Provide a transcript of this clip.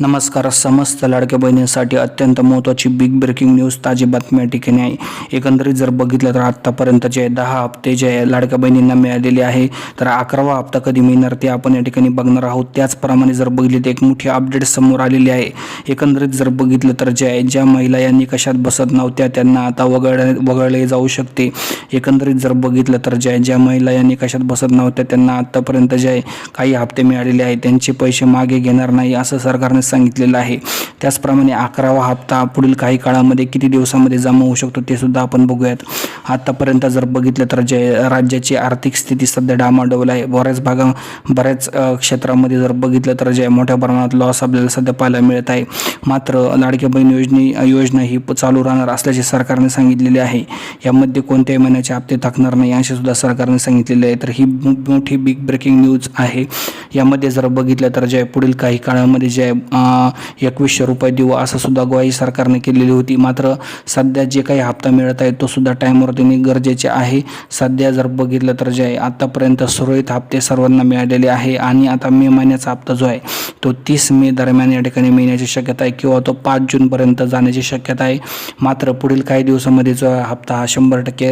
नमस्कार समस्त लाडक्या बहिणींसाठी अत्यंत महत्त्वाची बिग ब्रेकिंग न्यूज ताजी बातम्या ठिकाणी आहे. एकंदरीत जर बघितलं तर आत्तापर्यंत जे दहा हप्ते जे आहे लाडक्या बहिणींना मिळालेले आहे तर अकरावा हप्ता कधी मिळणार ते आपण या ठिकाणी बघणार आहोत. त्याचप्रमाणे जर बघितले तर एक मोठी अपडेट समोर आलेली आहे. एकंदरीत जर बघितलं तर जे आहे ज्या महिला या निकषात बसत नव्हत्या त्यांना आता वगळ वगळले जाऊ शकते. एकंदरीत जर बघितलं तर जे आहे ज्या महिला या निकषात बसत नव्हत्या त्यांना आत्तापर्यंत जे आहे काही हप्ते मिळालेले आहे त्यांचे पैसे मागे घेणार नाही असं सरकारने सांगितलेलं आहे. त्याचप्रमाणे अकरावा हप्ता पुढील काही काळामध्ये किती दिवसामध्ये जमा होऊ शकतो ते सुद्धा आपण बघूयात. आतापर्यंत जर बघितलं तर जे राज्याची आर्थिक स्थिती सध्या डामाडोल आहे. बऱ्याच भागा बऱ्याच क्षेत्रामध्ये जर बघितलं तर जे मोठ्या प्रमाणात लॉस आपल्याला सध्या पाहायला मिळत आहे. मात्र लाडक्या बहीण योजने योजना ही चालू राहणार असल्याचे सरकारने सांगितलेले आहे. यामध्ये कोणत्याही महिन्याचे हप्ते थकणार नाही असे सुद्धा सरकारने सांगितलेले आहे. तर ही मोठी बिग ब्रेकिंग न्यूज आहे. यामध्ये जर बघितलं तर जे पुढील काही काळामध्ये जे आहे, एकवीसशे रुपये देऊ असं सुद्धा ग्वाही सरकारने केलेली होती. मात्र सध्या जे काही हप्ता मिळत आहे तो सुद्धा टाईमवर देणे गरजेचे आहे. सध्या जर बघितलं तर जे आतापर्यंत सुरळीत हप्ते सर्वांना मिळालेले आहे आणि आता मे महिन्याचा हप्ता जो आहे तो तीस मे दरम्यान या ठिकाणी मिळण्याची शक्यता आहे किंवा तो पाच जूनपर्यंत जाण्याची शक्यता आहे. मात्र पुढील काही दिवसामध्ये जो हप्ता हा शंभर टक्के